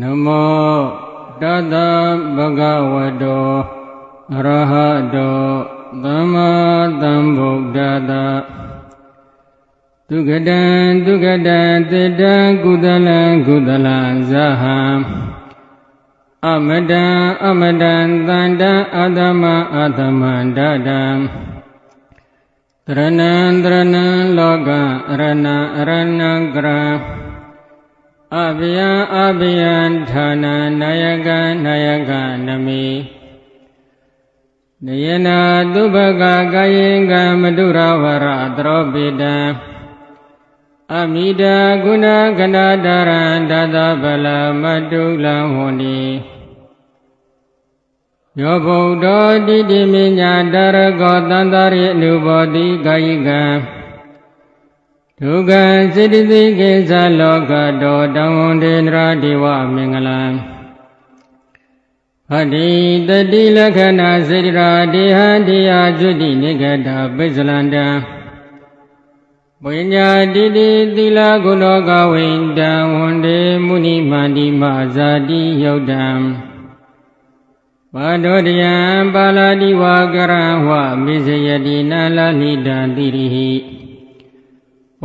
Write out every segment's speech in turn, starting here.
နမောတတဗုဒ္ဓဝတ္တောအရဟတောသမ္မာသမ္ဗုဒ္ဓတ္တဒုက္ကတံဒုက္ကတံတေတံကုသလံကုသလံဇဟံအမတံအမတံတန္တံအသမံအသမံဒတံတရဏံတရဏံလောကရဏံအရဏံကရံ အဘယံအဘယံဌာနနာယကနာယကနမိနယနာသုဘကကာယေကမတုရဝရသရောပိတံအမိတာကုဏကနာတရံဒသဗလမတုလံဟောတိယောဗုဒ္ဓတိတိမိညာတရကောတန္တရိအနုဘောတိကာယိကံ ဒုက္ခစေတသိကိစ္စလောကတောတံဝန္တေနရာဒေဝမင်္ဂလံဖတိတတိလက္ခဏာစေတရာဒေဟံတရားကျွတိနိဂတာပိစလန္တံဝိညာတိတိသီလဂုဏောကဝိတံဝန္တေမုနိမန္တိမဇာတိယုတ်တံဘာဒုတယံပါဠိဝါကရံဝမိစယတိနာလနိတံတိရိဟိ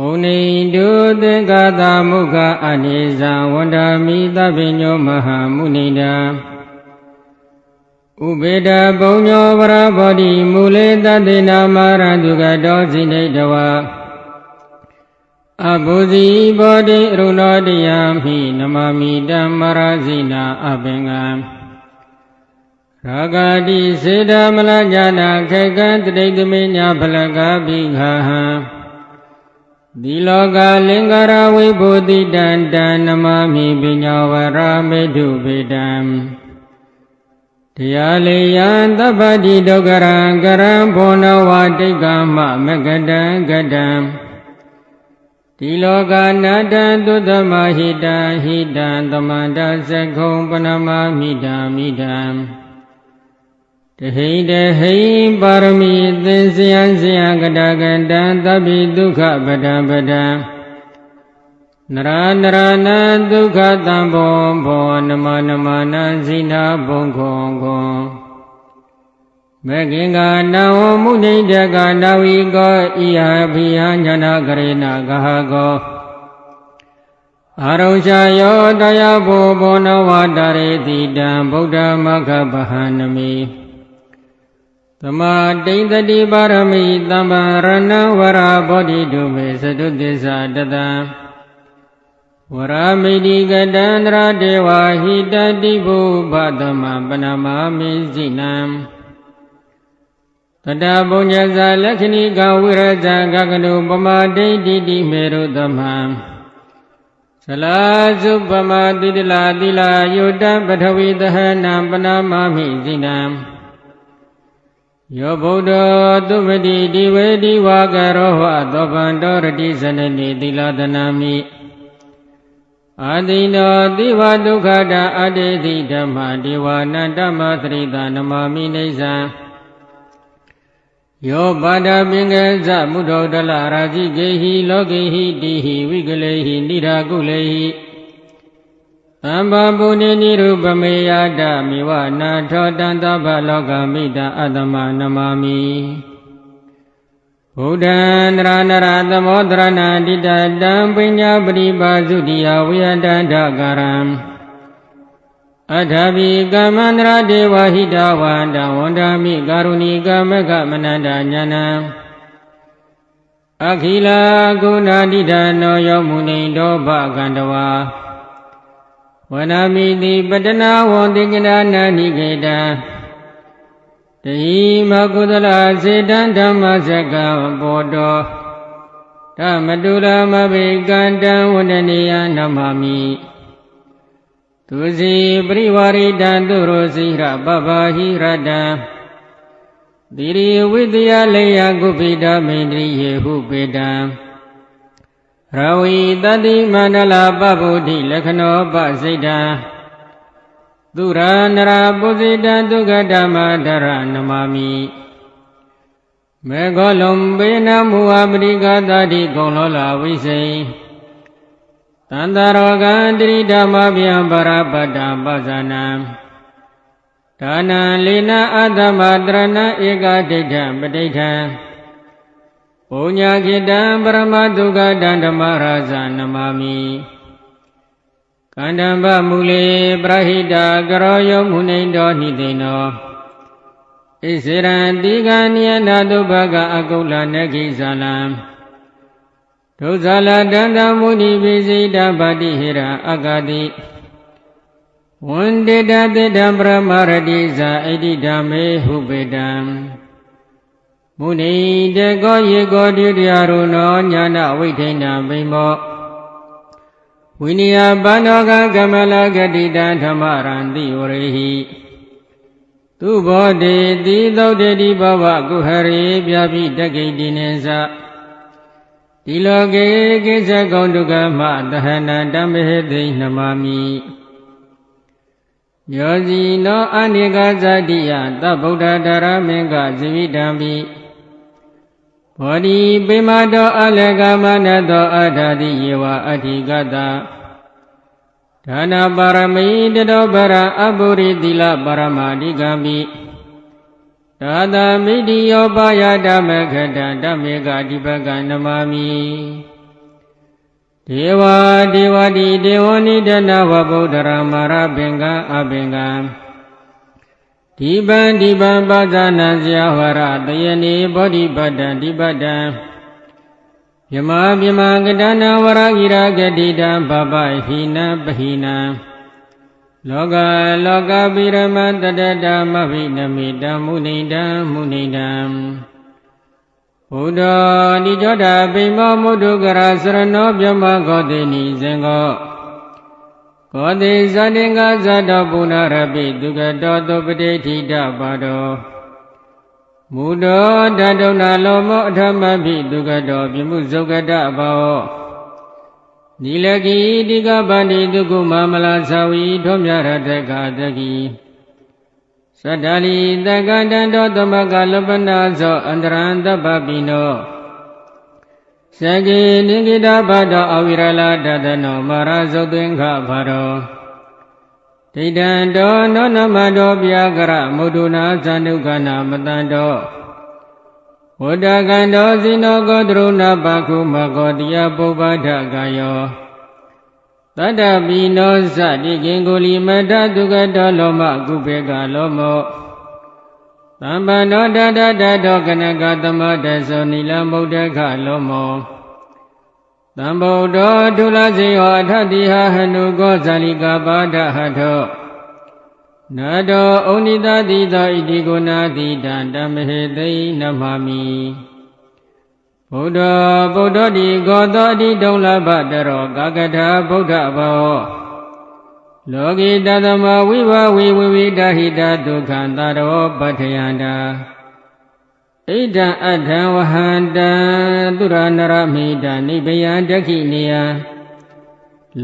ဘုံနေတုသင်္ကာသမုခအနိဇံဝန္ဒာမိသဗ္ဗညောမဟာမုနိတံဥပေတဘုံညောဗရဘောဓိမူလေတတေနာမရတုကတောစိနေတဝအဘုဇီဘောဓိအရုဏောတယံမိနမမိတမ္မရဇိနာအပင်္ဂံရာဂတိစေတမလညာနာခေကံတတိတမေညာဖလကပိခာဟံ ဒီလောကလင်္ကာရဝိဘုတိတံတံနမမိပညာဝရမေတုပေတံတရားလေယံသဗ္ဗတိဒုက္ခရံကရံဘောနဝတိတ်ကမမကတံကတံဒီလောကနာတံသုတမဟိတံဟိတံသမန္တသကုံပနမမိတံမိတံ တဟိတဟိပါရမီသင်္စယံစယကတကတံသဗ္ဗိဒုက္ခပဒံပဒံနရနရနံဒုက္ခတံဘောဘောနမနမနံဇိနာဘုံခောခောမေခင်ကနဝမုနိတကနာဝီကောဣဟဘိယညာနာကရေနာဂဟကောအာရုံရှာယောတရားဘောဘောနဝတရေတိတံဗုဒ္ဓမဂ္ဂဗဟနမိ သမာတိန်တတိပါရမိသမ္ပါရဏဝရဘောဓိတုမေသတုသစ္စာတတံဝရမိတိကတန္တရာဒေဝဟိတတိဘုဘသမပနမမိစိနံတတဘုံညဇာလက္ခဏိကဝိရဇံကကနုပမာဒိဋ္ဌိတိမေရုသမံသလာစုပမတိတလာတိလာယုတံပထဝီသဟနံပနာမမိစိနံ ယောဗုဒ္ဓသုပတိဒီဝေဒီဝါကရောဟသောဗန္တောရတိဇနနိသီလသနာမိအာတိနောတိဝဒုက္ခတာအတေတိဓမ္မာဒေဝနာတမသရိတာနမမိနေဇံယောပါဒပင်ကဇမုဒ္ဒောတလရာဇိကေဟိလောကေဟိတိဟိဝိကလေဟိနိရာကုလေဟိ သမ္ဗဗုနိနိရုပမေယတမိဝနာထောတံသဗ္ဗလောကမိတအတ္တမနမမိဘုဒ္ဓံတရဏရသမောတရဏတိတတံပညာပရိပါစုတိယဝိယတန္တကာရံအထာဘိကမ္မန္တရဒေဝဟိတဝန္တဝန္ဒာမိကာရုဏီကမကမနန္တညာနံအခိလာကုဏတိဒနောယောမုနိတောဘကန္တဝါ ဝနာမိတိပတနာဝန္တိကနာနာနိကေတံတဟိမကုသလစေတံဓမ္မစကံဘောတောဓမ္မတုလမဘိကန္တံဝန္ဒနိယနမမိသူစီပရိဝရိတံသူရောစီရပပဟိရတံသီရိဝိတယလေယကုပိတမိန္ဒိယေဟုပေတံ ရဝီတတိမန္တလာပဗုဒိလက္ခဏောပစိတံသူရနရာပုဇိတံဒုက္ခဓမ္မဒရနမမိမေဃောလုံဘေနမူဝပရိကတာတိကုံလောလာဝိစိသန္တရောဂံတရိဓမ္မဗျံပရပတ္တပဇာနံဒါနံလေနအတ္တမတရဏဧကဒိဋ္ဌံပဋိဋ္ဌံ ပုညခိတံပရမတုကတံဓမ္မရာဇနမာမိကန္တံဗမူလေပရဟိတကရောယောမုနိတောနိသိနောဣစေရံတိကနိယနာတုဘကအကုလနခိဇာလံဒုဇာလတန္တမုနိပိစိတဗတိဟိရအဂတိဝန္တေတတေတံပရမရတိဇာဣတိဓမ္မေဟုပေတံ မုနိတေကောယေကောတိတရာရုနောညာနာဝိထိဏံဘိမောဝိနိယဘာနောကကမလဂတိတံဓမ္မရံတိဝရေဟိသူဘောတေတိသုတ်တေတိဘဝကုဟရေပြပိတကိတိနေသဒီလောကေကိစ္စကုံဒုက္ခမသဟနတံမေသိနမမိယောဇီနောအနိကဇတိယသဗုဒ္ဓတရမင်္ဂဇိဝိတံပိ ဘောဓိပိမတောအလကမနတောအထာတိယေဝအဋ္ဌိကတဒါနပါရမိတတောပရအပုရိသီလပါရမတိကံပိသာသမိတိယောပါယဓမ္မခတံဓမ္မေကတိပကံနမမိဒေဝဒေဝတိဒေဝနိတနာဝဗုဒ္ဓရမရပင်ကံအပင်ကံ ဒီပံဒီပံပါဇာနံဇယဝရတယနေဘောဓိပတ္တံဒီပတ္တံယမပြမကတနာဝရဂိရာဂတိတံဘဘဟိနပဟိနံလောကလောကပိရမတတတမဘိနမိတံမုနိတံမုနိတံဘုဒ္ဓနိကြောတာပိမောမုဒ္ဒကရာစရဏောပြမဂောတိနိဇင်္ဂော ကောတိဇတိင္ကဇတောပုဏ္ဏရပိဒုက္ကတောသုပတိဋ္ဌိတပါတောမုဒောတတုဏလောမောအထမပိဒုက္ကတောပြမှုဇုက္ကတဘောနိလကိတိကပန္တိဒုက္ခမမလာသဝီထောမြရတကတကိသတ္တလီတက္ကတံတောသမကလပနာဇောအန္တရံတပပိနော သကေနိကိတဘဒအဝိရလတတနောမရဇုတ်သင်္ခဘာရောဒိဋ္ဌံတောနောနမတောပြာကရမုဒုနာဇန္တုကနာမတံတောဝတ္တကံတောဇိနောကောတရုဏပခုမကောတိယပုပ္ပဒကာယောတတ္တပိနောဇတိကင်ကိုလီမတတုကတောလောမကုပေကလောမော သမ္ပန္နောတတတတောကနကသမတသောနိလမုဒ္ဒခလောမောသံဗုဒ္ဓောဒုလစေယောအထတိဟဟနုကောဇာလိကပါဒဟထောနတောဩနိတတိသောဣတိကိုနာတိတံတမဟေသိနမမိဗုဒ္ဓဗုဒ္ဓတိကောသောအတိတုံလဘတရောကာကထာဗုဒ္ဓဘော လောကိတသမဝိဘဝေဝိဝိတဟိတဒုက္ခံတရောပဋ္ဌယန္တာဣဒံအထံဝဟန္တံသူရနရမိတနိဗ္ဗယံဒက္ခိနေယ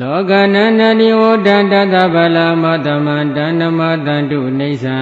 လောကနန္တနိဝဒန္တသဗ္ဗလာမတမန္တနမတန္တုနေသံ